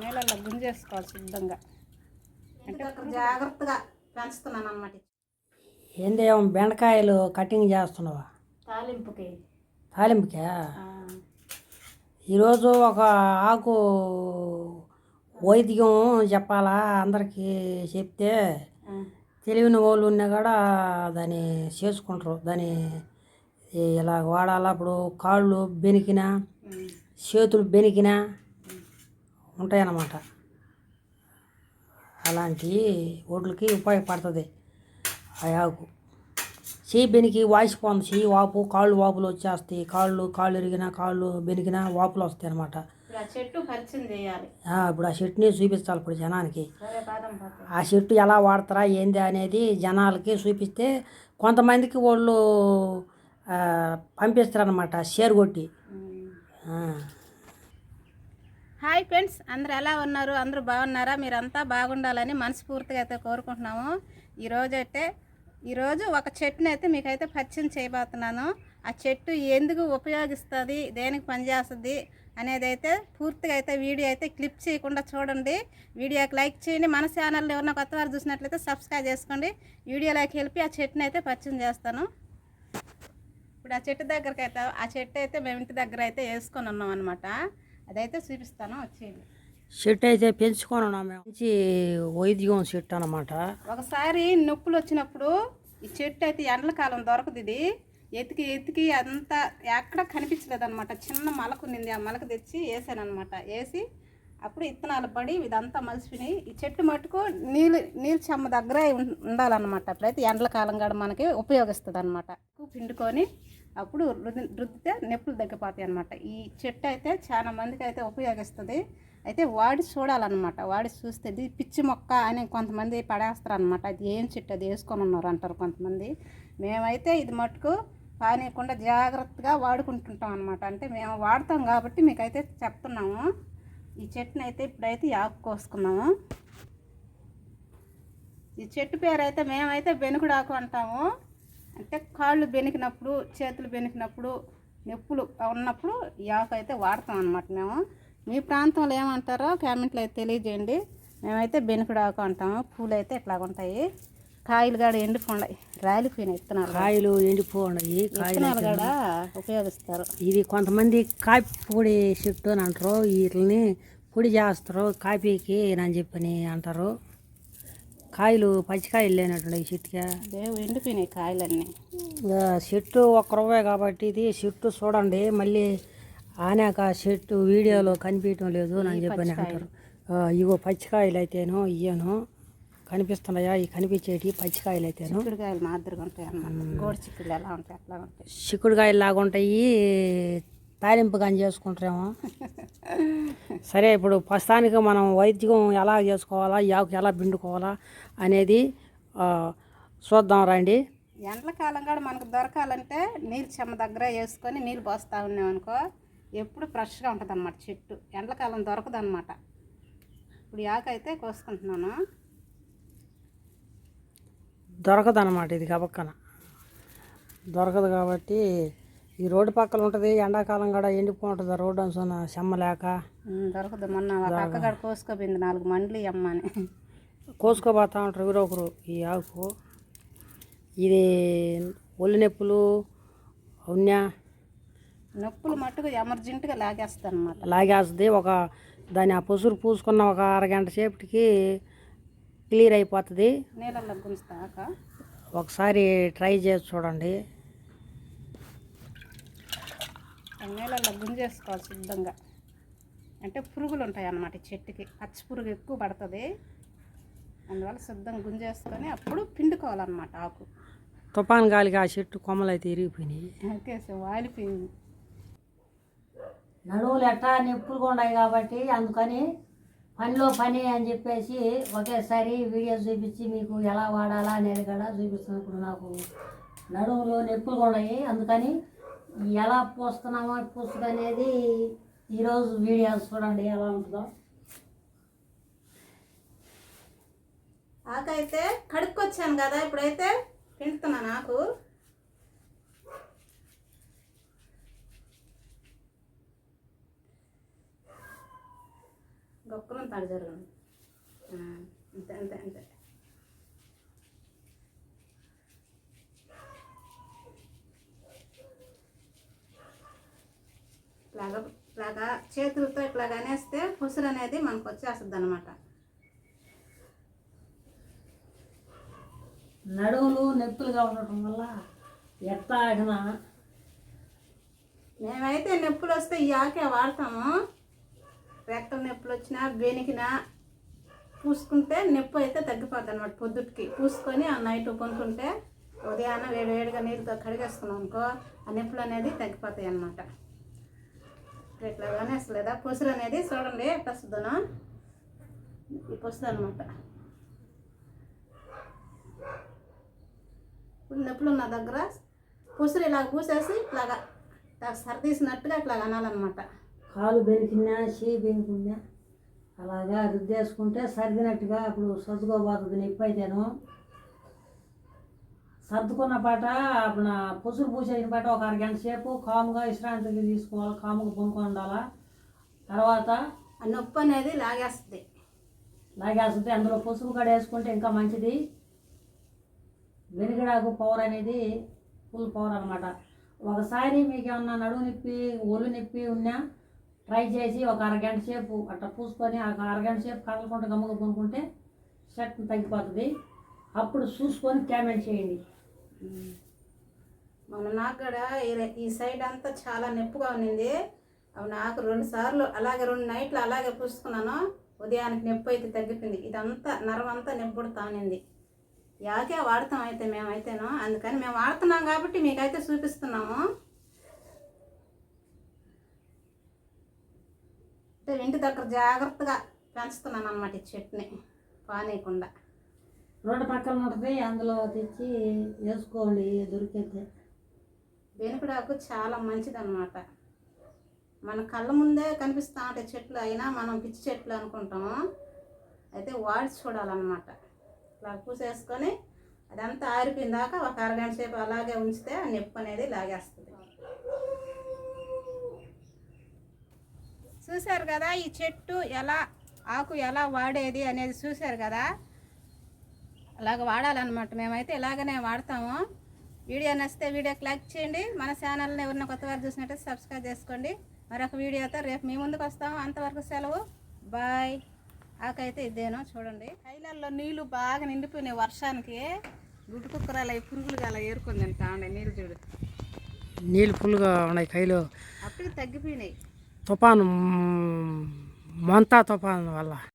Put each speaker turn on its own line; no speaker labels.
నీళ్ళల్లో గుంజేసుకోవాలి శుద్ధంగా
అంటే జాగ్రత్తగా పెంచుతున్నాను అన్నమాట.
ఏందేమో బెండకాయలు కటింగ్ చేస్తున్నావా?
తాలింపుకి.
తాలింపుకా? ఈరోజు ఒక ఆకు వైద్యం చెప్పాలా అందరికీ చెప్తే తెలియని వాళ్ళు ఉన్నా కూడా దాన్ని చేసుకుంటారు. దాన్ని ఇలా వాడాలా ఇప్పుడు కాళ్ళు బెనికినా చేతులు బెనికినా ఉంటాయన్నమాట. అలాంటి ఓట్లకి ఉపయోగపడుతుంది ఆ ఆకు చెయ్యి బెనికి వాసిపోతుంది చెయ్యి వాపు కాళ్ళు వాపులు వచ్చేస్తాయి. కాళ్ళు కాళ్ళు ఇరిగినా కాళ్ళు బెనికినా వాపులు వస్తాయి అనమాట
ఇప్పుడు ఆ
చెట్టుని చూపించాలి ఇప్పుడు జనానికి. ఆ చెట్టు ఎలా వాడతారా ఏంది అనేది జనాలకి చూపిస్తే కొంతమందికి వాళ్ళు పంపిస్తారనమాట షేర్ కొట్టి.
హాయ్ ఫ్రెండ్స్ అందరు ఎలా ఉన్నారు? అందరూ బాగున్నారా? మీరంతా బాగుండాలని మనస్ఫూర్తిగా అయితే కోరుకుంటున్నాము. ఈరోజు అయితే ఈరోజు ఒక చెట్టుని అయితే మీకైతే పరిచయం చేయబోతున్నాను. ఆ చెట్టు ఎందుకు ఉపయోగిస్తుంది? దేనికి పనిచేస్తుంది? అనేది అయితే పూర్తిగా అయితే వీడియో అయితే క్లిప్ చేయకుండా చూడండి. వీడియోకి లైక్ చేయండి. మన ఛానల్లో ఎవరైనా కొత్త వారు చూసినట్లయితే సబ్స్క్రైబ్ చేసుకోండి. వీడియోలోకి వెళ్ళి ఆ చెట్టుని అయితే పరిచయం చేస్తాను. ఇప్పుడు ఆ చెట్టు దగ్గరకైతే ఆ చెట్టు అయితే మేము ఇంటి దగ్గర అయితే వేసుకొని ఉన్నాం అనమాట అదైతే చూపిస్తాను వచ్చేయండి.
చెట్టు అయితే పెంచుకొని మేము మంచి వైద్యం చెట్టు అనమాట
ఒకసారి నొప్పులు వచ్చినప్పుడు ఈ చెట్టు అయితే ఎండల కాలం దొరకదు ఇది. ఎతికి ఎతికి అంతా ఎక్కడ కనిపించలేదు అనమాట చిన్న మలక ఉన్నింది ఆ మలక తెచ్చి వేసాను అనమాట వేసి అప్పుడు ఇత్తనాలు పడి ఇదంతా మలిసిపోయినాయి ఈ చెట్టు మటుకు నీళ్ళు నీళ్ళు చెమ్మ దగ్గరే ఉండాలన్నమాట. అప్పుడైతే ఎండల కాలం కూడా మనకి ఉపయోగిస్తుంది అనమాట పిండుకొని అప్పుడు రుద్ది- రుద్దితే నొప్పులు తగ్గిపోతాయి అనమాట ఈ చెట్టు అయితే చాలా మందికి అయితే ఉపయోగిస్తుంది. అయితే వాడి చూడాలన్నమాట. వాడి చూస్తే ఇది పిచ్చి మొక్క అని కొంతమంది పడేస్తారు అనమాట అది ఏం చెట్టు అది వేసుకొని ఉన్నారు అంటారు కొంతమంది. మేమైతే ఇది మటుకు పానీయకుండా జాగ్రత్తగా వాడుకుంటుంటాం అనమాట అంటే మేము వాడతాం కాబట్టి మీకైతే చెప్తున్నాము. ఈ చెట్టుని అయితే ఇప్పుడైతే ఆకు కోసుకున్నాము. ఈ చెట్టు పేరు అయితే మేమైతే బెనుకుడాకు అంటాము. అంటే కాళ్ళు బెనికినప్పుడు చేతులు బెనికినప్పుడు నొప్పులు ఉన్నప్పుడు ఈ ఆకు అయితే వాడతాం అనమాట మేము. మీ ప్రాంతంలో ఏమంటారో కామెంట్లో అయితే తెలియజేయండి. మేమైతే బెనుకుడాకు అంటాము. పూలు అయితే ఇట్లాగ ఉంటాయి కాయలు కూడా ఎండిపోయి రాలిపోయినాయి ఇత్తనాలు
కాయలు ఎండిపోయి కాయలు
ఇత్తనాలు కూడా ఉపయోగిస్తారు.
ఇది కొంతమంది కాపీ పొడి చెట్టు అని అంటారు. వీటిని పొడి చేస్తారు. కాపీకి అని చెప్పని అంటారు. కాయలు పచ్చికాయలు లేనట్టు ఈ చెట్టుగా
దేవు ఎండిపోయినాయి కాయలన్నీ.
చెట్టు ఒక్క రూపాయి కాబట్టి ఇది చెట్టు చూడండి మళ్ళీ ఆనాక చెట్టు వీడియోలో కనిపించడం లేదు అని చెప్పని అంటారు. ఇగో పచ్చికాయలు అయితేనో ఇయ్యను కనిపిస్తున్నాయా? ఈ కనిపించేటి పచ్చికాయలు అయితేను
చిక్కుడుకాయలు మాదిరిగా ఉంటాయి అన్నమాట. గోడు చిక్కుడు ఎలా ఉంటాయి అట్లా ఉంటాయి.
చిక్కుడుకాయలు లాగా ఉంటాయి తాలింపు కానీ చేసుకుంటారేమో. సరే ఇప్పుడు ప్రస్తుతానికి మనం వైద్యం ఎలా చేసుకోవాలా ఆకు ఎలా పిండుకోవాలా అనేది చూద్దాం రండి.
ఎండల కాలం కూడా మనకు దొరకాలంటే నీళ్ళు చెమ్మ దగ్గర వేసుకొని నీళ్ళు పోస్తూ ఉన్నాం అనుకో ఎప్పుడు ఫ్రెష్గా ఉంటుంది అనమాట చెట్టు. ఎండలకాలం దొరకదు అనమాట ఇప్పుడు ఆకు అయితే కోసుకుంటున్నాను.
దొరకదు అనమాట ఇది గబక్కన. దొరకదు కాబట్టి ఈ రోడ్డు పక్కన ఉంటుంది ఎండాకాలం కూడా ఎండిపో ఉంటుంది ఆ రోడ్డు అంచున చెమ్మ లేక?
దొరకదు. మొన్న ఒక అక్క కూడా కోసుకోపోయింది నాలుగు మండలి అమ్మ అని
కోసుకోపోతా ఉంటారు ఎవరో ఒకరు ఈ ఆకు. ఇది ఒళ్ళు నొప్పులు ఉన్నా
నొప్పులు మట్టుకు ఎమర్జెంటుగా లాగేస్తాను అనమాట
లాగేస్తుంది. ఒక దాన్ని ఆ పసురు పూసుకున్న ఒక అరగంట సేపటికి క్లియర్ అయిపోతుంది.
నీళ్ళల్లో గుంజుతాక
ఒకసారి ట్రై చేసి చూడండి.
నీళ్ళల్లో గుంజేసుకోవాలి శుద్ధంగా. అంటే పురుగులు ఉంటాయి అన్నమాట చెట్టుకి. పచ్చి పురుగు ఎక్కువ పడుతుంది. అందువల్ల శుద్ధంగా గుంజేసుకొని అప్పుడు పిండుకోవాలన్నమాట ఆకు.
తుఫాన్ గాలికి ఆ చెట్టు కొమ్మలు అయితే ఇరిగిపోయినాయి.
Okay so వాలిపోయింది.
నడువులు ఎట్టా నొప్పులుగా ఉన్నాయి కాబట్టి అందుకని పనిలో పని అని చెప్పేసి ఒకేసారి వీడియో చూపించి మీకు ఎలా వాడాలా అనేది కూడా చూపిస్తున్నాను ఇప్పుడు నాకు నడుములో నొప్పులుగా ఉన్నాయి అందుకని ఎలా పూస్తున్నామో పూస్తుంది అనేది ఈరోజు వీడియోస్ చూడండి ఎలా ఉంటుందో.
ఆకైతే కడుక్కొచ్చాను కదా ఇప్పుడైతే తింటున్నా నాకు. గొక్కలను తాడు జరగండి అంతే అంతే అంతే. ఇట్లాగా ఇట్లాగా చేతులతో ఇట్లాగా అనేస్తే పుసురు అనేది మనకు వచ్చేస్తుంది అనమాట
నడుములు నొప్పులుగా ఉండటం వల్ల ఎట్లా
మేమైతే నొప్పులు వస్తే ఈ ఆకే వాడతాము. రెక్కల నొప్పులు వచ్చినా బెనికినా పూసుకుంటే నొప్పి అయితే తగ్గిపోద్ది అనమాట పొద్దుటికి. పూసుకొని ఆ నైట్ కొనుక్కుంటే ఉదయాన్నే వేడి వేడిగా నీళ్ళతో కడిగేసుకున్నాం అనుకో ఆ నొప్పులు అనేది తగ్గిపోతాయి అన్నమాట ఇట్లా కానేస్తలేదా పుసురు అనేది చూడండి ఎట్లా వస్తుందనో. ఈ అనమాట ఇప్పుడు నొప్పులు ఉన్న దగ్గర? పుసురు ఇలా పూసేసి ఇట్లాగా ఇట్లా సరిదీసినట్టుగా ఇట్లా అనాలన్నమాట.
కాలు బెనికినా చీ బెనికినా అలాగా రుద్దేసుకుంటే సర్దినట్టుగా అప్పుడు సర్దుకోబోతుంది నొప్పి అయితేను. సర్దుకున్న పాట అప్పుడు పుసురు పూసేసిన పాట ఒక అరగంట సేపు కాముగా విశ్రాంతికి తీసుకోవాలి కాముగా పొనుకొని ఉండాలా తర్వాత
నొప్పి అనేది లాగేస్తుంది.
లాగేస్తుంది అందులో పసుపు కడ వేసుకుంటే ఇంకా మంచిది. వెనుగడాకు పవర్ అనేది ఫుల్ పవర్ అనమాట ఒకసారి మీకు ఏమన్నా నడుము నొప్పి ఒళ్ళు నొప్పి ఉన్నా ట్రై చేసి ఒక అరగంట సేపు అట్లా పూసుకొని ఒక అరగంట సేపు కదలకుండా గమ్ముగా కొనుక్కుంటే షర్ట్ తగ్గిపోతుంది. అప్పుడు చూసుకొని కామెంట్ చేయండి.
మొన్న నాకు కూడా ఈ- ఈ సైడ్ అంతా చాలా నొప్పిగా ఉన్నింది. అవి నాకు రెండు సార్లు అలాగే రెండు నైట్లు అలాగే పూసుకున్నాను. ఉదయానికి నొప్పి అయితే తగ్గిపోయింది. ఇదంతా నరం అంతా కూడా ఉన్నింది. యాకే వాడతాం అయితే మేమైతేనో. అందుకని మేము వాడుతున్నాం కాబట్టి మీకైతే చూపిస్తున్నాము. అంటే ఇంటి దగ్గర జాగ్రత్తగా పెంచుతున్నాను అన్నమాట ఈ చెట్టుని పానీయకుండా.
రోడ్డు పక్కన ఉంటుంది అందులో తెచ్చి వేసుకోండి దొరికితే.
వెనుకడాకు చాలా మంచిదన్నమాట. మన కళ్ళ ముందే కనిపిస్తూ ఉంటాయి చెట్లు అయినా మనం పిచ్చి చెట్లు అనుకుంటాము. అయితే వాడి చూడాలన్నమాట. ఇలా పూసేసుకొని అదంతా ఆరిపోయిన దాకా ఒక అరగంట సేపు అలాగే ఉంచితే ఆ నొప్పి అనేది లాగేస్తుంది.
చూశారు కదా ఈ చెట్టు ఎలా ఆకు ఎలా వాడేది అనేది చూశారు కదా? అలాగ వాడాలన్నమాట. మేమైతే ఇలాగనే వాడతాము. వీడియో నచ్చితే వీడియోకి లైక్ చేయండి. మన ఛానల్ని ఎవరైనా కొత్త వారు చూసినట్టు సబ్స్క్రైబ్ చేసుకోండి. మరొక వీడియోతో రేపు మీ ముందుకు వస్తాము అంతవరకు సెలవు. బాయ్. ఆకైతే ఇదేనో చూడండి. కైలల్లో నీళ్ళు బాగా నిండిపోయినాయి వర్షానికి. గుడ్డు కుక్కరాలు అవి పురుగులు అలా ఏరుకుంది తింటా ఉండే నీళ్ళు చూడు.
నీళ్ళు ఫుల్గా ఉన్నాయి కైలో.
అప్పటికి తగ్గిపోయినాయి.
తుఫాను మొంతా తుఫాను వల్ల.